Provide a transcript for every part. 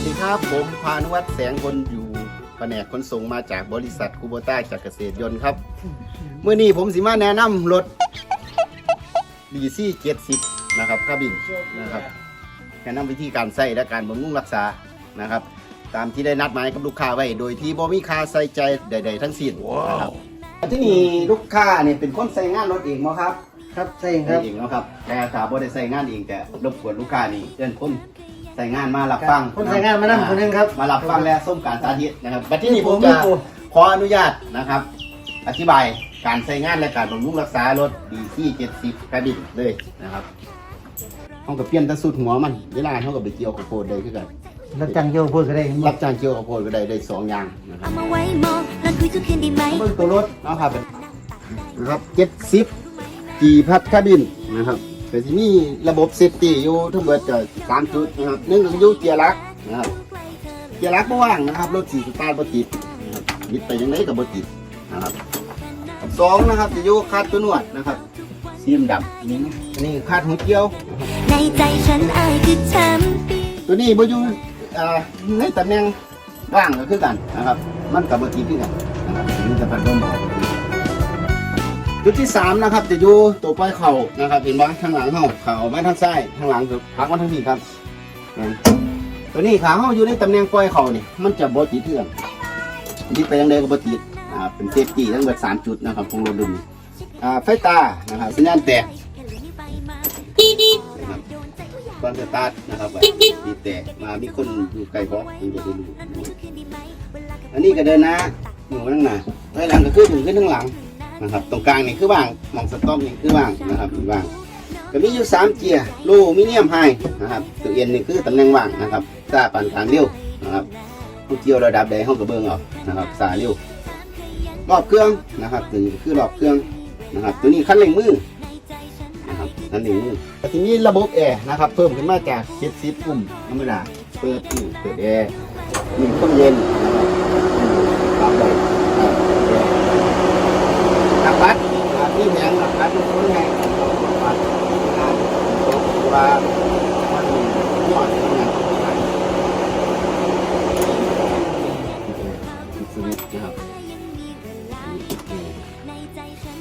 วัสดีครับ ผมพานุวัฒน์แสงคนอยู่แผนกขนส่งมาจากบริษัทคูโบต้าจากเกษตรยนต์ครับ เมื่อนี้ผมสิมาแนะนำรถดีซี่เจ็ดสิบนะครับคาบินนะครับแนะนำวิธีการใส่และการบำรุงรักษานะครับ ตามที่ได้นัดหมายกับลูกค้าไว้ โดยที่บ่มีค่าใส่ใจใด ๆ ทั้งสิ้นนะครับที่นี่ลูกค้าเนี่ยเป็นคนใส่งานรถเองมั้ครับ ครับใช่คใส่รับเองเนาะครับแต่ถ้าบ่ได้ใส่งานเองแต่รบกวนลูกค้านี่เดินคน ใส่งานมารับฟังคนใส่งานมานั่งคนหนึงครับมารับฟังและส้มการสาธิตนะครับบัดที่นี้ผมผมจะผมขออนุญาตนะครับ อธิบายการใช้งานและการบำรุงรักษารถดีที่70กระดิ่งเลยนะครับเขากับเปลี่ยนแตะสุดหัวมันเวลาเขากับไปเกี่ยวกับโพดได้คือกันรับจ้างโยกพูดก็ได้รับจ้างเกี่ยวกับโพดก็ได้ได้สองอย่างนะครับเอามาไว้มองนอนคุยทุกคืนดีไหมเบิ่งตัวรถเนาะครับนะครับ70จีพัดคาบินนะครับ แต่ที่นี่ระบบเซฟตี้อยู่ทั้งหมดจะสามจุดนะครับหนึ่งก็อยู่เกียร์ลักนะครับเกียร์ลักบ่ว่างนะครับรถสี่สตาร์ทบ่ติดนะครับยึดไปยังไงก็บ่ติดนะครับสองนะครับจะอยู่คาดตัวนวดนะครับซีมดำนี่อันนี้คาดหัวเกี้ยว ในใจฉันอายคือแชมป์ตัวนี้บ่อยู่อ่าในตำแหน่งว่างก็คือกันนะครับ มันกับบ่ติดคือกันนะครับนี่จะพัดลมออก จุดที่สามนะครับ จะอยู่ตัวปลายเข่านะครับเห็นบ่ข้างหลังเฮาเข่ามาทางซ้ายข้างหลังคือพักมาทางนี้ครับ ตัวนี้ขาเฮาอยู่ในตำแหน่งปลายเข่านี่มันจะบ่ติดเทื่อนที่ไปยังไดก็บ่ติดอ่าเป็นเซฟตี้ทั้งหมดสามจุดนะครับของรถดุมอ่าไฟตานะครับสัญญาณแตกนะครับตอนสตาร์ทนะครับว่าดีแตกมามีคนอยู่ไกลบ่ถึงจะได้รู้อันนี้ก็เดินนะหนูนั่งหน้าถอยหลังก็คือถึงขึ้นข้างหลัง นะครับตรงกลางนี่คือว่างมองสต็อปนี่คือว่างนะครับว่างก็มีอยู่สามเกียร์โลมิเนียมไฮนะครับตัวเอ็นนี่คือตำแหน่งว่างนะครับซาปานกลางเร็วนะครับผู้เกียวระดับใดห้องกระเบื้องเอานะครับสายเร็วรอบเครื่องนะครับตัวนี้คือรอบเครื่องนะครับตัวนี้คันเร่งมือนะครับคันเร่งมือแต่ทีนี้ระบบแอร์นะครับ เพิ่มขึ้นมาจาก70ปุ่มธรรมดาเปิดนี่เปิดแอร์มีครื่องเย็น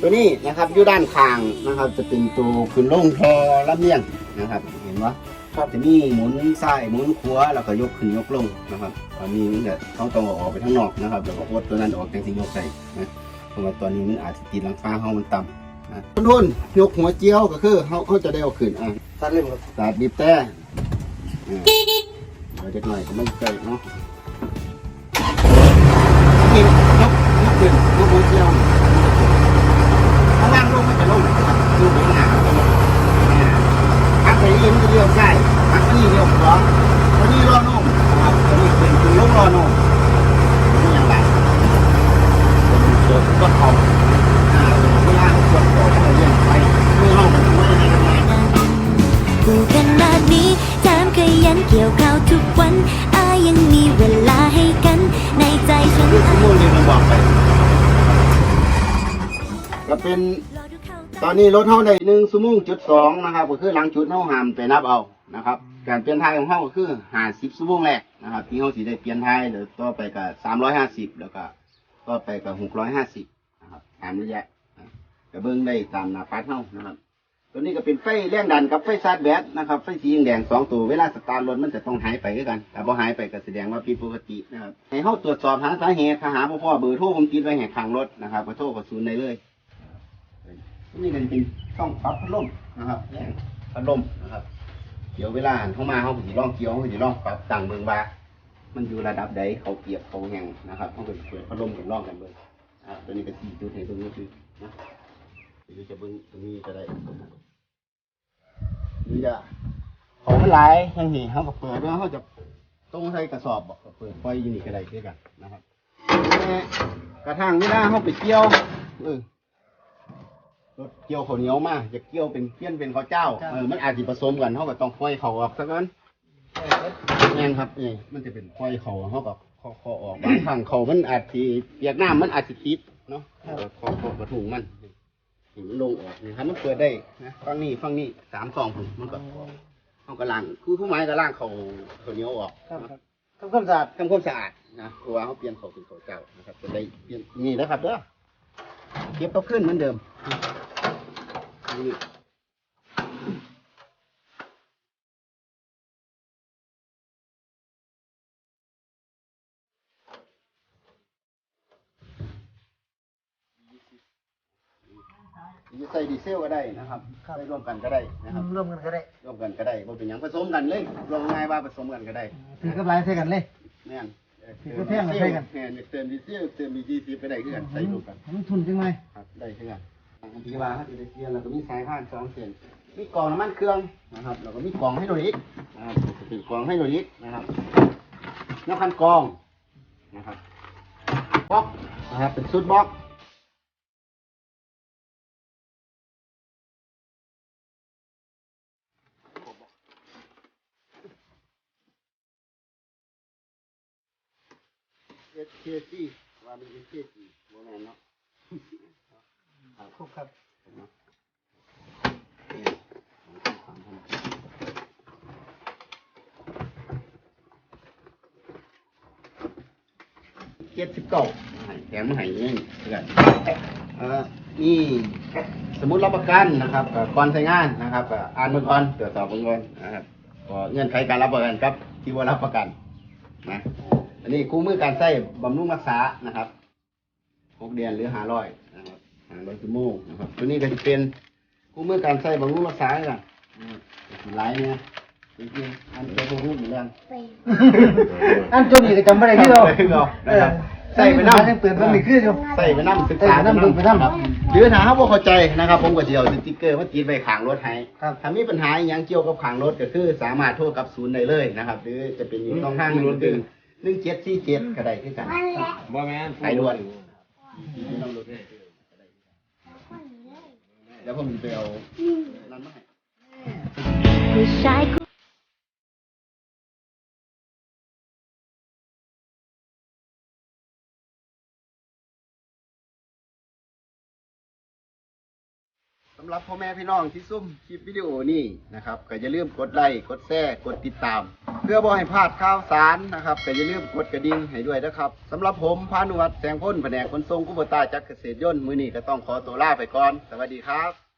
ตัวนี้นะครับอยู่ด้านข้างนะครับ จะเป็นตัวขึ้นลงทอลำเลียงนะครับ เห็นว่าจะมีหมุนซ้ายหมุนขวาแล้วก็ยกขึ้นยกลงนะครับตอนนี้มันจะต้องต้องเอาออกไปข้างนอกนะครับแล้วก็อดตัวนั้นออกจังสิยกใส่นะเพราะว่าตอนนี้มันอาจจะติดหลังคาห้องมันต่ำนะทุนยกหัวเจียวก็คือเขาเขาจะได้เอาขึ้นอะตัดเล่มครับสาดบีบแต่อ่าเดี๋ยวเด็กหน่อยก็ไม่ใส่เนาะ เป็นตอนนี้รถเท่าได้หนึ่งชั่งจุดสองนะครับ ก็คือหลังจุดเท่าหามไปนับเอานะครับ การเปลี่ยนไทยของเท่าก็คือหาสิบชั่งแรกนะครับที่เขาสีได้เปลี่ยนไทยเดี๋ยวต่อไปกับสามร้อยห้าสิบแล้วก็ต่อไปกับหกร้อยห้าสิบนะครับตามระยะกระเบื้องได้ตามหนาปัดเท่านะครับ ตัวนี้ก็เป็นไฟแรงดันกับไฟชาร์จแบตนะครับ ไฟสีแดงสองตัวเวลาสตาร์ทรถมันจะต้องหายไปด้วยกันแต่พอหายไปก็แสดงว่าผิดปกตินะครับให้เขาตรวจสอบหาสาเหตุถ้าหาบ่พ่อเบอร์โทรผมติดไว้แห่ข้างรถนะครับก็โทรกับศูนย์ได้เลย นี่ก็จะเป็นช่องปรับพัดลมนะครับแรงพัดลมนะครับ เดี๋ยวเวลาหันเข้ามาเขาก็จะลองเกี่ยวเขาก็จะลองปรับตั้งเบิ่งว่า มันอยู่ระดับใดเขาเกียบเขาแห้งนะครับเขาก็จะเปิดพัดลมกันลองกันเบิ่งอ่าตัวนี้ก็สี่จุดให้ตรงนี้คือนะเดี๋ยวจะเบิ่งตรงนี้ก็ได้นี่จะของมันหลายอย่างนี้เขาก็เปิดแล้วเขาจะต้องใส่กระสอบบอกเปิดไฟอยูนี่ก็ได้ด้วยกันนะครับแต่กระทั่งเวลาเขาไปเกี่ยวเออ รถเกี่ยวข้าวเหนียวมาจะเกี่ยวเป็นเพี้ยนเป็นข้าวเจ้าเออมันอาจจะผสมกันเขาก็ต้องค่อยเขาออกสักกันแม่นครับนี่มันจะเป็นค่อยเขาเขาก็ข้อข้อออกบางครั้งเขามันอาจจะเปียกน้ำมันอาจจะติดเนาะเออข้อข้อกระถุงมันนี่มันลงออกนี่ครับมันเปิดได้นะฟังนี่ฟังนี่สามสองผมมันก็เขาก็ล่างคือผู้ไม้ก็ล่างเขาข้าวเหนียวออกครับครับเทำความสะอาดทำความสะอาดนะเพราะว่าเขาเปลี่ยนเขาเป็นเขาเก่านะครับจะได้เปลี่ยนนี่นะครับเด้อเก็บเขาขึ้นเหมือนเดิม นี่จะใส่ดีเซลก็ได้นะครับ ใส่ร่วมกันก็ได้นะครับ ร่วมกันก็ได้ร่วมกันก็ได้บ่เป็นหยังผสมกันเลยลองง่ายว่าผสมกันก็ได้ถือกับหลายใส่กันเลย แม่นเออคือแท่งกันใส่กัน แม่นเติมดีเซลเติมดีจีซีไปได้คือกันใส่รวมกันมันทุนจังไหมครับได้คือกันอัน ที่ว่าเขาจะได้เสียแล้วก็มีสายพานสองเส้นมีกล่องน้ำมันเครื่องนะครับแล้วก็มีกล่องให้โดริกนะครับเป็นกล่องให้โดริกนะครับน้ำคันกรองนะครับบล็อกนะครับเป็นชุดบล็อกเอสเคซีว่าเป็นเอสเคซีโมแมนเนาะ ครบครับเจ็ดสิบเก้าแถมมาให้เองเพื่อนเอ่อนี่สมุดรับประกันนะครับกับก่อนใช้งานนะครับก็อ่านเบื้องก่อนตรวจสอบเบื้องก่อนนะครับก็เงื่อนไขการรับประกันครับ ที่ว่ารับประกันนะอันนี้คู่มือการใช้บำรุงรักษานะครับหกเดือนหรือห้าร้อยนะครับ ห้าร้อยชั่วโมงนะครับ ตัวนี้ก็จะเป็นคู่มือการใช้บำรุงรักษากันหลายเนี่ยจริงๆอันเป็นคู่มือเหมือนกันอันจมนี่ก็จำไม่ได้ที่เราคือเรานะครับใส่ไปน้ำยังเตือนมันไม่ขึ้นอยู่ใส่ไปน้ำศึกษาใส่ไปนำดูไปนำครับหรือถ้าเขาบ่เข้าใจนะครับ ผมก็จะเอาสติ๊กเกอร์มาติดไว้ข้างรถให้ครับถ้ามีปัญหาอหยังเกี่ยวกับข้างรถก็คือสามารถโทรกับศูนย์ได้เลยนะครับ หรือจะเป็นอยู่ต้องห้างหนึ่งหนึ่งหนึ่งเจ็ดสี่เจ็ดก็ได้คือกันบ่แม่นสายด่วนเดี๋ยวผมไปเอาร้านมาให้ หรับพ่อแม่พี่น้องที่ซุ่มคลิปวิดีโอนี้นะครับก็อย่าลืมกดไลค์กดแชร์กดติดตาม เพื่อบ่ให้พลาดข่าวสารนะครับก็อย่าลืมกดกระดิ่งให้ด้วยนะครับสำหรับผมพานุวัฒน์แสงพ้นแผนกขนส่งกุบตาจักรเกษตรยนต์มือนี้ก็ต้องขอตัวลาไปก่อน สวัสดีครับ